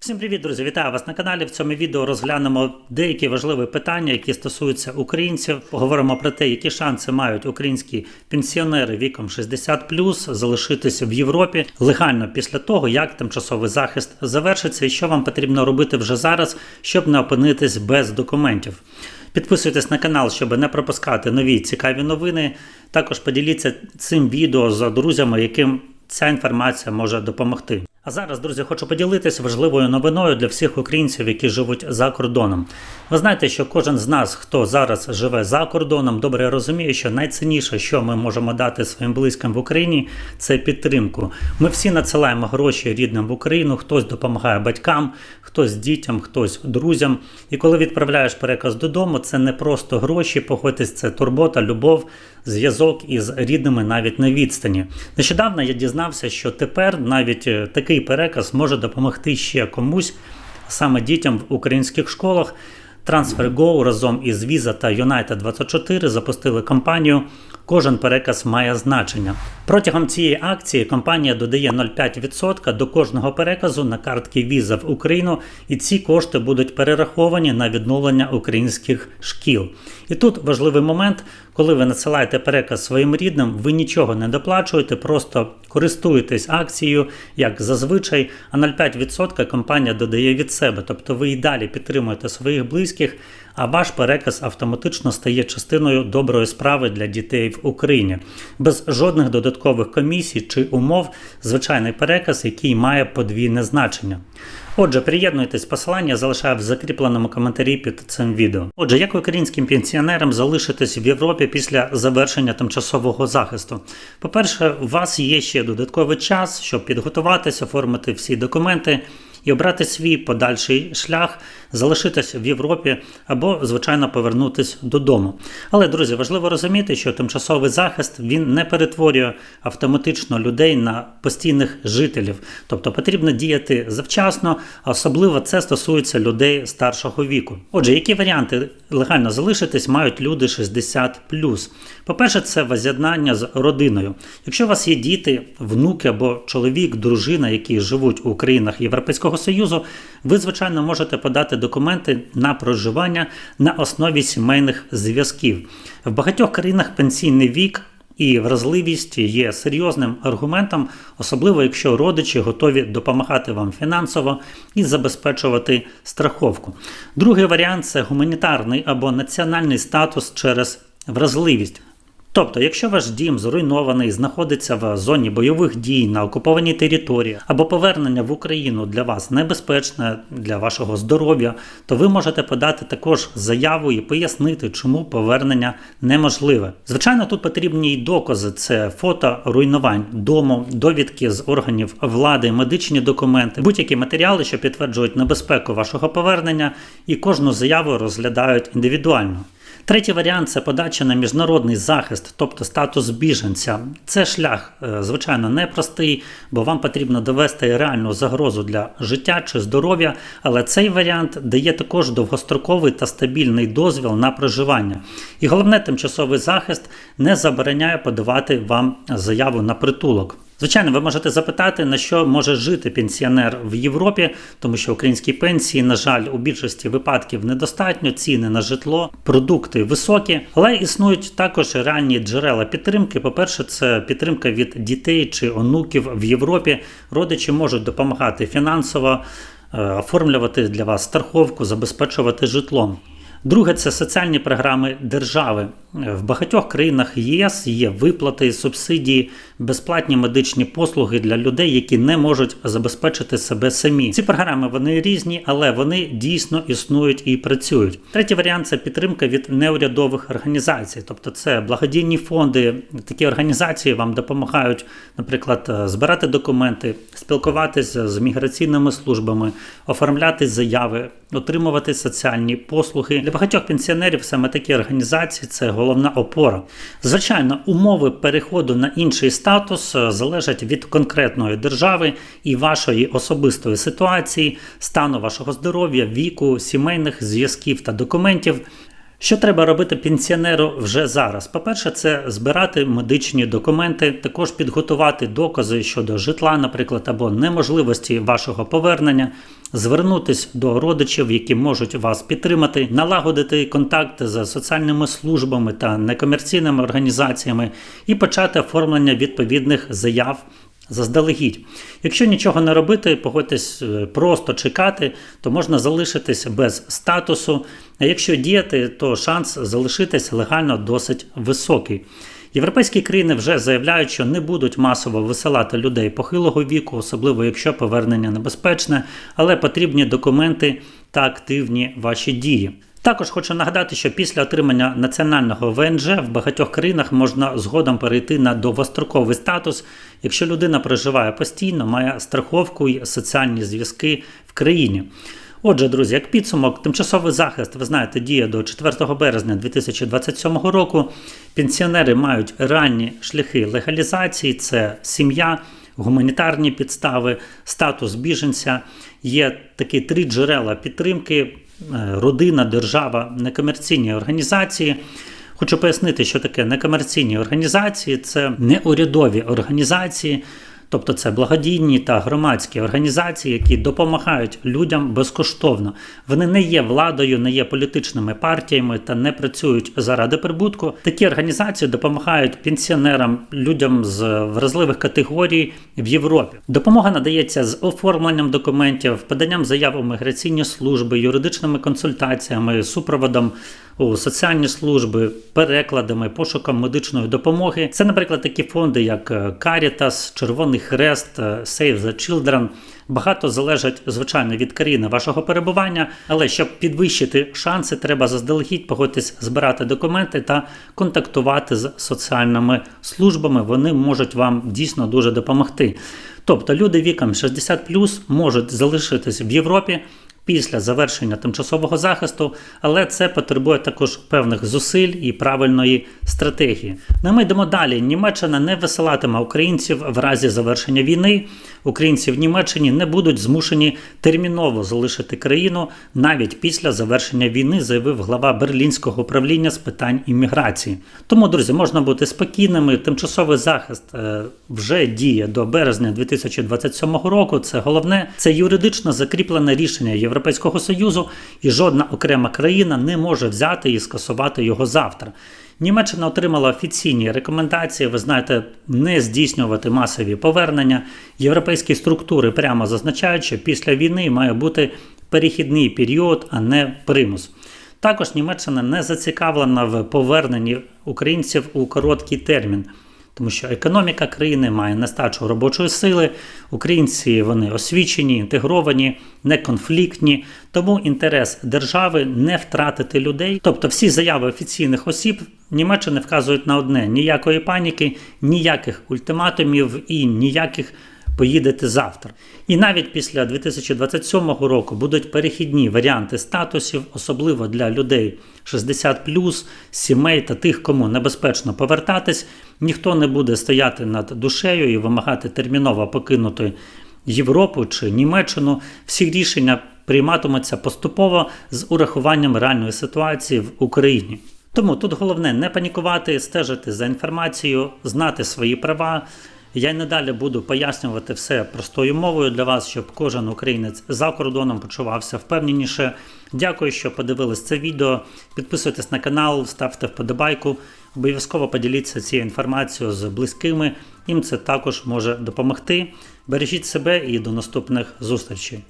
Всім привіт, друзі! Вітаю вас на каналі. В цьому відео розглянемо деякі важливі питання, які стосуються українців. Поговоримо про те, які шанси мають українські пенсіонери віком 60+, залишитися в Європі легально після того, як тимчасовий захист завершиться, і що вам потрібно робити вже зараз, щоб не опинитись без документів. Підписуйтесь на канал, щоб не пропускати нові цікаві новини. Також поділіться цим відео з друзями, яким ця інформація може допомогти. Зараз, друзі, хочу поділитися важливою новиною для всіх українців, які живуть за кордоном. Ви знаєте, що кожен з нас, хто зараз живе за кордоном, добре розуміє, що найцінніше, що ми можемо дати своїм близьким в Україні, це підтримку. Ми всі надсилаємо гроші рідним в Україну, хтось допомагає батькам, хтось дітям, хтось друзям. І коли відправляєш переказ додому, це не просто гроші, погодьтесь, це турбота, любов, зв'язок із рідними навіть на відстані. Нещодавно я дізнався, що тепер навіть е, такий переказ може допомогти ще комусь, саме дітям в українських школах. TransferGo разом із Visa та United24 запустили кампанію Кожен переказ має значення. Протягом цієї акції компанія додає 0,5% до кожного переказу на картки Visa в Україну, і ці кошти будуть перераховані на відновлення українських шкіл. І тут важливий момент, коли ви надсилаєте переказ своїм рідним, ви нічого не доплачуєте, просто користуєтесь акцією, як зазвичай, а 0,5% компанія додає від себе. Тобто ви і далі підтримуєте своїх близьких, а ваш переказ автоматично стає частиною доброї справи для дітей в Україні. Без жодних додаткових комісій чи умов, звичайний переказ, який має подвійне значення. Отже, приєднуйтесь, посилання залишаю в закріпленому коментарі під цим відео. Отже, як українським пенсіонерам залишитись в Європі після завершення тимчасового захисту? По-перше, у вас є ще додатковий час, щоб підготуватися, оформити всі документи і обрати свій подальший шлях, залишитися в Європі або, звичайно, повернутися додому. Але, друзі, важливо розуміти, що тимчасовий захист він не перетворює автоматично людей на постійних жителів, тобто потрібно діяти завчасно, особливо це стосується людей старшого віку. Отже, які варіанти легально залишитись мають люди 60 По-перше, це воз'єднання з родиною. Якщо у вас є діти, внуки або чоловік, дружина, які живуть у країнах Європейського Союзу, ви, звичайно, можете подати документи на проживання на основі сімейних зв'язків. В багатьох країнах пенсійний вік. І вразливість є серйозним аргументом, особливо якщо родичі готові допомагати вам фінансово і забезпечувати страховку. Другий варіант це гуманітарний або національний статус через вразливість. Тобто, якщо ваш дім зруйнований, знаходиться в зоні бойових дій на окупованій території, або повернення в Україну для вас небезпечне для вашого здоров'я, то ви можете подати також заяву і пояснити, чому повернення неможливе. Звичайно, тут потрібні й докази: це фото руйнувань дому, довідки з органів влади, медичні документи, будь-які матеріали, що підтверджують небезпеку вашого повернення, і кожну заяву розглядають індивідуально. Третій варіант це подача на міжнародний захист, тобто статус біженця. Це шлях, е, звичайно, непростий, бо вам потрібно довести реальну загрозу для життя чи здоров'я, але цей варіант дає також довгостроковий та стабільний дозвіл на проживання. І головне, тимчасовий захист не забороняє подавати вам заяву на притулок. Звичайно, ви можете запитати, на що може жити пенсіонер в Європі, тому що українські пенсії, на жаль, у більшості випадків недостатньо, ціни на житло, продукти високі, але існують також реальні джерела підтримки. По-перше, це підтримка від дітей чи онуків в Європі. Родичі можуть допомагати фінансово, е, оформлювати для вас страховку, забезпечувати житлом. Друге це соціальні програми держави. В багатьох країнах ЄС є виплати, субсидії, безплатні медичні послуги для людей, які не можуть забезпечити себе самі. Ці програми вони різні, але вони дійсно існують і працюють. Третій варіант це підтримка від неурядових організацій, тобто це благодійні фонди. Такі організації вам допомагають, наприклад, збирати документи, спілкуватися з міграційними службами, оформляти заяви, отримувати соціальні послуги. Для багатьох пенсіонерів саме такі організації це головна опора. Звичайно, умови переходу на інший статус залежать від конкретної держави і вашої особистої ситуації, стану вашого здоров'я, віку, сімейних зв'язків та документів. Що треба робити пенсіонеру вже зараз? По-перше, це збирати медичні документи, також підготувати докази щодо житла, наприклад, або неможливості вашого повернення, звернутись до родичів, які можуть вас підтримати, налагодити контакти з соціальними службами та некомерційними організаціями і почати оформлення відповідних заяв заздалегідь. Якщо нічого не робити, погодьтесь е, просто чекати, то можна залишитись без статусу. А якщо діяти, то шанс залишитись легально досить високий. Європейські країни вже заявляють, що не будуть масово висилати людей похилого віку, особливо якщо повернення небезпечне, але потрібні документи та активні ваші дії. Також хочу нагадати, що після отримання національного ВНЖ в багатьох країнах можна згодом перейти на довгостроковий статус, якщо людина проживає постійно, має страховку і соціальні зв'язки в країні. Отже, друзі, як підсумок, тимчасовий захист, ви знаєте, діє до 4 березня 2027 року. Пенсіонери мають реальні шляхи легалізації: це сім'я, гуманітарні підстави, статус біженця. Є такі три джерела підтримки: родина, держава, некомерційні організації. Хочу пояснити, що таке некомерційні організації це неурядові організації. Тобто це благодійні та громадські організації, які допомагають людям безкоштовно. Вони не є владою, не є політичними партіями та не працюють заради прибутку. Такі організації допомагають пенсіонерам, людям з вразливих категорій в Європі. Допомога надається з оформленням документів, поданням заяв у міграційні служби, юридичними консультаціями, супроводом соціальні служби, перекладами, пошуком медичної допомоги. Це, наприклад, такі фонди, як е, Caritas, Червоний Хрест, е, Save the Children. Багато залежить, звичайно, від країни вашого перебування, але щоб підвищити шанси, треба заздалегідь погодитись збирати документи та контактувати з соціальними службами. Вони можуть вам дійсно дуже допомогти. Тобто люди віком 60 можуть залишитись в Європі після завершення тимчасового захисту, але це потребує також певних зусиль і правильної стратегії. Ну, ми йдемо далі. Німеччина не висилатиме українців в разі завершення війни. Українці в Німеччині не будуть змушені терміново залишити країну навіть після завершення війни, заявив глава Берлінського управління з питань імміграції. Тому, друзі, можна бути спокійними. Тимчасовий захист е, вже діє до березня 2027 року. Це головне, це юридично закріплене рішення Європейського союзу, і жодна окрема країна не може взяти і скасувати його завтра. Німеччина отримала офіційні рекомендації, ви знаєте, не здійснювати масові повернення. Європейські структури прямо зазначають, що після війни має бути перехідний період, а не примус. Також Німеччина не зацікавлена в поверненні українців у короткий термін тому що економіка країни має нестачу робочої сили. Українці вони освічені, інтегровані, неконфліктні. Тому інтерес держави не втратити людей. Тобто, всі заяви офіційних осіб Німеччини вказують на одне: ніякої паніки, ніяких ультиматумів і ніяких поїдете завтра. І навіть після 2027 року будуть перехідні варіанти статусів, особливо для людей 60 сімей та тих, кому небезпечно повертатись. Ніхто не буде стояти над душею і вимагати терміново покинути Європу чи Німеччину. Всі рішення прийматимуться поступово з урахуванням реальної ситуації в Україні. Тому тут головне не панікувати, стежити за інформацією, знати свої права. Я й надалі буду пояснювати все простою мовою для вас, щоб кожен українець за кордоном почувався впевненіше. Дякую, що подивились це відео. Підписуйтесь на канал, ставте вподобайку. Обов'язково поділіться цією інформацією з близькими. Їм це також може допомогти. Бережіть себе і до наступних зустрічей.